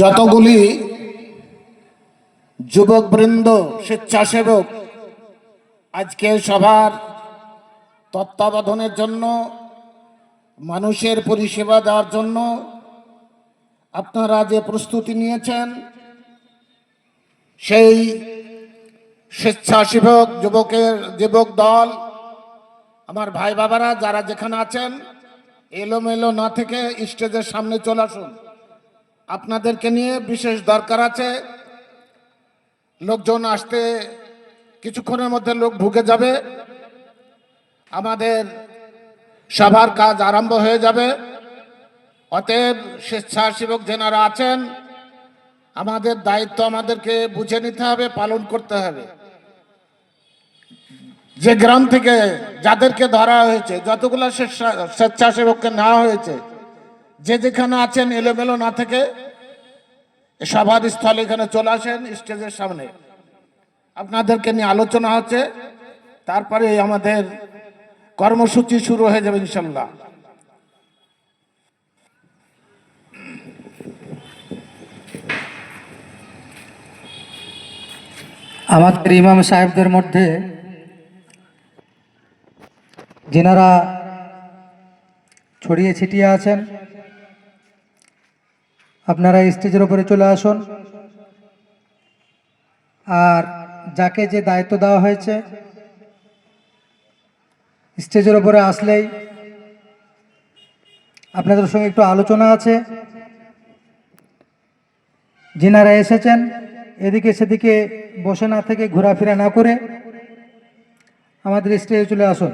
যতগুলি যুবকবৃন্দ, স্বেচ্ছাসেবক আজকে সবার তত্ত্বাবধানের জন্য, মানুষের পরিষেবা দেওয়ার জন্য আপনারা যে প্রস্তুতি নিয়েছেন, সেই স্বেচ্ছাসেবক যুবকের যুবক দল, আমার ভাই বাবারা যারা যেখানে আছেন, এলোমেলো না থেকে স্টেজের সামনে চলে আসুন। আপনাদেরকে নিয়ে বিশেষ দরকার আছে। লোকজন আসতে কিছুক্ষণের মধ্যে লোক ঢুকে যাবে। আমাদের সবার কাজ আরম্ভ হয়ে যাবে। অতএব স্বেচ্ছাসেবক যেনারা আছেন, আমাদের দায়িত্ব আমাদেরকে বুঝে নিতে হবে, পালন করতে হবে। যে গ্রাম থেকে যাদেরকে ধরা হয়েছে, যতগুলো স্বেচ্ছাসেবককে নেওয়া হয়েছে যে যেখানে আছেন, এলোমেলো না থেকে সভার স্থলে এখানে চলে আসেন স্টেজের সামনে। আপনাদেরকে নিয়ে আলোচনা হচ্ছে, তারপরে আমাদের কর্মসূচি শুরু হয়ে যাবে ইনশাল্লাহ আমাদের ইমাম সাহেবদের মধ্যে যেনারা ছড়িয়ে ছিটিয়ে আছেন আপনারা স্টেজের উপরে চলে আসুন। আর যাকে যে দায়িত্ব দেওয়া হয়েছে, স্টেজের উপরে আসলেই আপনাদের সঙ্গে একটু আলোচনা আছে। যিনারা এসেছেন, এদিকে সেদিকে বসে না থেকে ঘোরাফেরা না করে আমাদের স্টেজে চলে আসুন।